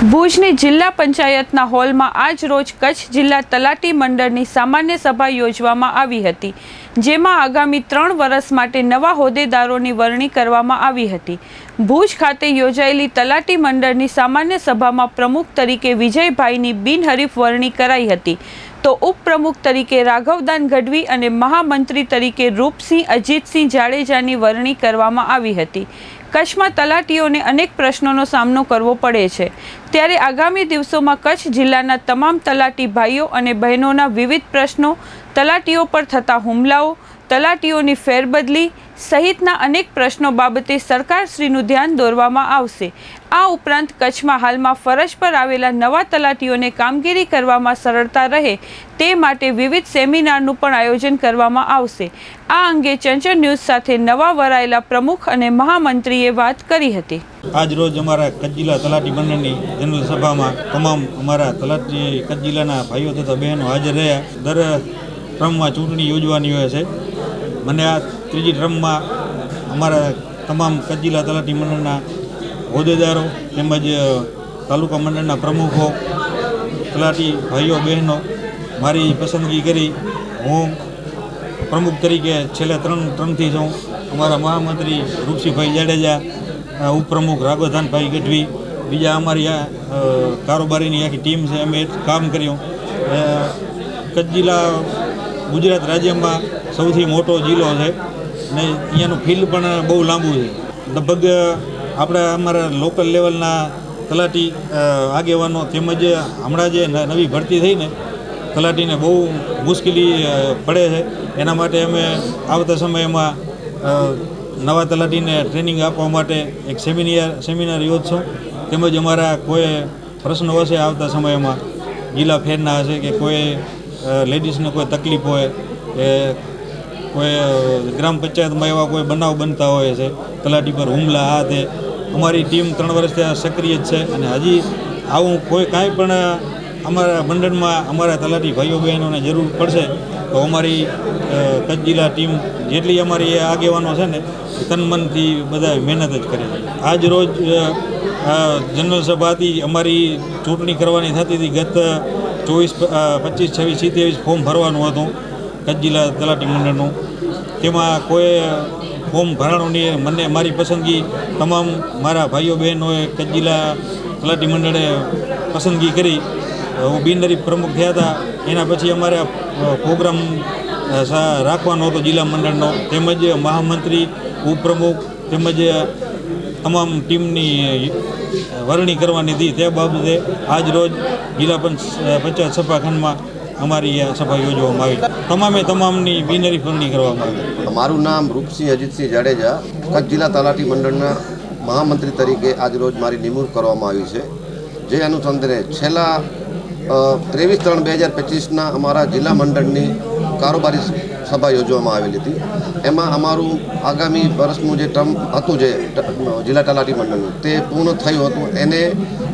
ભુજની જિલ્લા પંચાયતના હોલમાં આજ રોજ કચ્છ જિલ્લા તલાટી મંડળની સામાન્ય સભા યોજવામાં આવી હતી, જેમાં આગામી ત્રણ વર્ષ માટે નવા હોદ્દેદારોની વરણી કરવામાં આવી હતી. ભુજ ખાતે યોજાયેલી તલાટી મંડળની સામાન્ય સભામાં પ્રમુખ તરીકે વિજયભાઈની બિનહરીફ વરણી કરાઈ હતી. તો ઉપપ્રમુખ તરીકે રાઘવદાન ગઢવી અને મહામંત્રી તરીકે રૂપસિંહ અજીતસિંહ જાડેજાની વરણી કરવામાં આવી હતી. કચ્છમાં તલાટીઓને અનેક પ્રશ્નોનો સામનો કરવો પડે છે. ત્યારે આગામી દિવસોમાં કચ્છ જિલ્લાના તમામ તલાટી ભાઈઓ અને બહેનોના વિવિધ પ્રશ્નો, તલાટીઓ પર થતા હુમલાઓ, તલાટીઓની ફેરબદલી સહિતના અનેક પ્રશ્નો બાબતે સરકારશ્રીનું ધ્યાન દોરવામાં આવશે. આ ઉપરાંત કચ્છમાં હાલમાં ફરજ પર આવેલા નવા તલાટીઓને કામગીરી કરવામાં સરળતા રહે તે માટે વિવિધ સેમિનારનું પણ આયોજન કરવામાં આવશે. આ અંગે ચંચળ ન્યૂઝ સાથે નવા વરાયેલા પ્રમુખ અને મહામંત્રીએ વાત કરી હતી. આજ રોજ અમારા કચ્છ જિલ્લા તલાટી મંડળની જનરલ સભામાં તમામ અમારા તલાટી કચ્છ જિલ્લાના ભાઈઓ તથા બહેનો હાજર રહ્યા. દર ક્રમમાં ચૂંટણી યોજવાની હોય છે. મને આ ત્રીજી ટ્રમમાં અમારા તમામ કચ્છ જિલ્લા તલાટી મંડળના હોદ્દેદારો તેમજ તાલુકા મંડળના પ્રમુખો, તલાટી ભાઈઓ, બહેનો, મારી પસંદગી કરી હું પ્રમુખ તરીકે છેલ્લા ત્રણ ત્રણથી છું અમારા મહામંત્રી રૂપસિંહભાઈ જાડેજા ઉપપ્રમુખ રાઘવધાનભાઈ ગઢવી, બીજા અમારી કારોબારીની આખી ટીમ છે, અમે કામ કર્યું. કચ્છ જિલ્લા ગુજરાત રાજ્યમાં સૌથી મોટો જિલ્લો છે. ને અહીંયાનું ફિલ્ડ પણ બહુ લાંબુ છે. લગભગ આપણા અમારા લોકલ લેવલના તલાટી આગેવાનો તેમજ હમણાં જે નવી ભરતી થઈને તલાટીને બહુ મુશ્કેલી પડે છે. એના માટે અમે આવતા સમયમાં નવા તલાટીને ટ્રેનિંગ આપવા માટે એક સેમિનાર સેમિનાર યોજશું. તેમજ અમારા કોઈ પ્રશ્નો હશે આવતા સમયમાં, જિલ્લા ફેરના હશે કે કોઈ લેડીઝને કોઈ તકલીફ હોય કે કોઈ ગ્રામ પંચાયતમાં એવા કોઈ બનાવ બનતા હોય છે, તલાટી પર હુમલા, આ તે, અમારી ટીમ ત્રણ વર્ષથી આ સક્રિય જ છે અને હજી આવું કોઈ કાંઈ પણ અમારા મંડળમાં અમારા તલાટી ભાઈઓ બહેનોને જરૂર પડશે, તો અમારી કચ્છ જિલ્લા ટીમ જેટલી અમારી આગેવાનો છે ને તન મનથી બધા મહેનત જ કરે. આજ રોજ જનરલ સભાથી અમારી ચૂંટણી કરવાની થતી હતી, ગત ચોવીસ પચીસ, છવ્વીસ સિત્તેવીસ ફોર્મ ભરવાનું હતું. કચ્છ જિલ્લા તલાટી મંડળનું, તેમાં કોઈ ફોર્મ ભરાણું નહીં. મને મારી પસંદગી તમામ મારા ભાઈઓ બહેનોએ કચ્છ જિલ્લા તલાટી મંડળે પસંદગી કરી. હું બિનદરી પ્રમુખ થયા હતા. એના પછી અમારે પ્રોગ્રામ રાખવાનો હતો જિલ્લા મંડળનો. તેમજ મહામંત્રી, ઉપપ્રમુખ, તેમજ તમામ ટીમની વરણી કરવાની હતી. તે બાબતે આજ રોજ જિલ્લા પંચ પંચાયત સભાખંડમાં અમારી આ સભા યોજવામાં આવી. તમામે તમામની બિનરી ફરણી કરવામાં આવી. મારું નામ રૂપસિંહ અજીતસિંહ જાડેજા, કચ્છ જિલ્લા તલાટી મંડળના મહામંત્રી તરીકે આજરોજ મારી નિમણૂક કરવામાં આવી છે. જે અનુસંધાને છેલ્લા ત્રેવીસ ત્રણ બે હજાર પચીસના અમારા જિલ્લા મંડળની કારોબારી સભા યોજવામાં આવેલી હતી. એમાં અમારું આગામી વર્ષનું જે ટર્મ હતું જે જિલ્લા તલાટી મંડળનું, તે પૂર્ણ થયું હતું. એને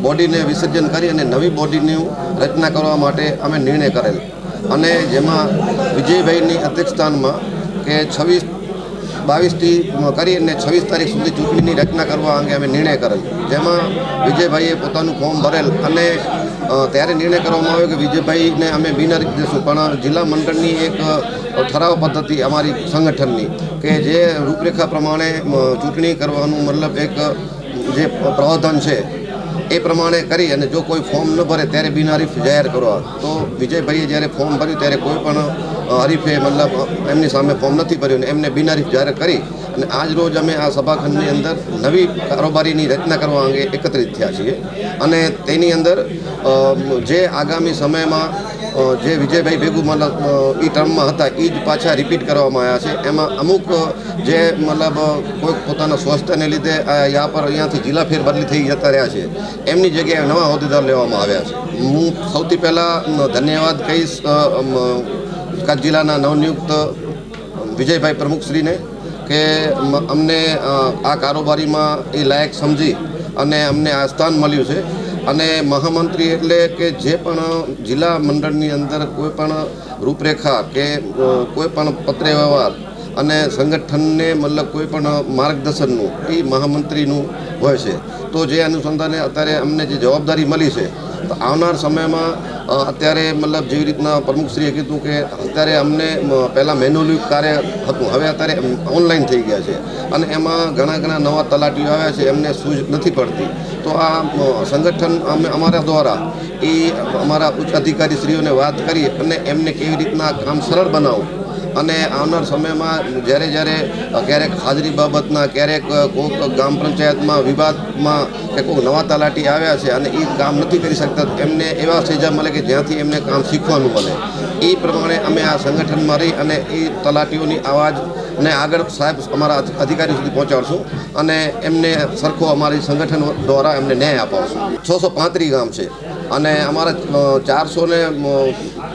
બોડીને વિસર્જન કરી અને નવી બોડીની રચના કરવા માટે અમે નિર્ણય કરેલ. અને જેમાં વિજયભાઈની અધ્યક્ષસ્થાનમાં કે છવ્વીસ બાવીસથી કરી અને છવ્વીસ તારીખ સુધી ચૂંટણીની રચના કરવા અંગે અમે નિર્ણય કરેલ. જેમાં વિજયભાઈએ પોતાનું ફોર્મ ભરેલ અને ત્યારે નિર્ણય કરવામાં આવ્યો કે વિજયભાઈને અમે બિનહરીફ દેશું પણ જિલ્લા મંડળની એક ઠરાવ પદ્ધતિ અમારી સંગઠનની કે જે રૂપરેખા પ્રમાણે ચૂંટણી કરવાનું મતલબ એક, જે પ્રાવધાન છે, એ પ્રમાણે કરી અને જો કોઈ ફોર્મ ન ભરે ત્યારે બિનહરીફ જાહેર કરવા. તો વિજયભાઈએ જ્યારે ફોર્મ ભર્યું ત્યારે કોઈ પણ હરીફે મતલબ એમની સામે ફોર્મ નથી ભર્યું અને એમને બિનહરીફ જાહેર કરી અને આજ રોજ અમે આ સભાખંડની અંદર નવી કારોબારીની રચના કરવા અંગે એકત્રિત થયા છીએ. અને તેની અંદર જે આગામી સમયમાં જે વિજયભાઈ ભેગું મતલબ એ ટર્મમાં હતા એ જ પાછા રિપીટ કરવામાં આવ્યા છે. એમાં અમુક જે મતલબ કોઈક કોઈ પોતાના સ્વાસ્થ્યને લીધે યા પર અહીંયાથી જિલ્લા ફેરબદલી થઈ જતા રહ્યા છે. એમની જગ્યાએ નવા હોદ્દેદાર લેવામાં આવ્યા છે. હું સૌથી પહેલાં ધન્યવાદ કહીશ કચ્છ જિલ્લાના નવનિયુક્ત વિજયભાઈ પ્રમુખશ્રીને કે અમને આ કારોબારીમાં એ લાયક સમજી અને અમને આ સ્થાન મળ્યું છે. અને મહામંત્રી એટલે કે જે પણ જિલ્લા મંડળની અંદર કોઈ પણ રૂપરેખા કે કોઈ પણ પત્ર વ્યવહાર અને સંગઠનને મતલબ કોઈ પણ માર્ગદર્શનનું, એ મહામંત્રીનું હોય છે. તો જે અનુસંધાને અત્યારે અમને જે જવાબદારી મળી છે, તો આવનાર સમયમાં અત્યારે મતલબ જેવી રીતના પ્રમુખશ્રીએ કીધું કે અત્યારે અમને પહેલાં મેન્યુઅલી કાર્ય હતું, હવે અત્યારે ઓનલાઈન થઈ ગયા છે. અને એમાં ઘણા ઘણા નવા તલાટીઓ આવ્યા છે, એમને સૂઝ નથી પડતી. તો આ સંગઠન અમે, અમારા દ્વારા એ અમારા ઉચ્ચ અધિકારીશ્રીઓને વાત કરી અને એમને કેવી રીતના કામ સરળ બનાવવું અને આવનાર સમયમાં જ્યારે જ્યારે ક્યારેક હાજરી બાબતના, ક્યારેક કોઈક ગ્રામ પંચાયતમાં, વિવાદમાં કે કોઈક નવા તલાટી આવ્યા છે અને એ કામ નથી કરી શકતા, એમને એવા સેજા મળે કે જ્યાંથી એમને કામ શીખવાનું મળે. એ પ્રમાણે અમે આ સંગઠનમાં રહી અને એ તલાટીઓની અવાજ ને આગળ સાહેબ અમારા અધિકારી સુધી પહોંચાડશું અને એમને સરખો અમારી સંગઠન દ્વારા એમને ન્યાય અપાવશું. છસો પાંત્રીસ ગામ છે. અને અમારા ચારસો ને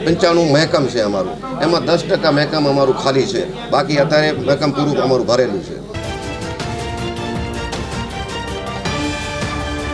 પંચાણું મહેકમ છે અમારું. એમાં દસ ટકા મહેકમ અમારું ખાલી છે. બાકી અત્યારે મહેકમ પૂરું અમારું ભરેલું છે.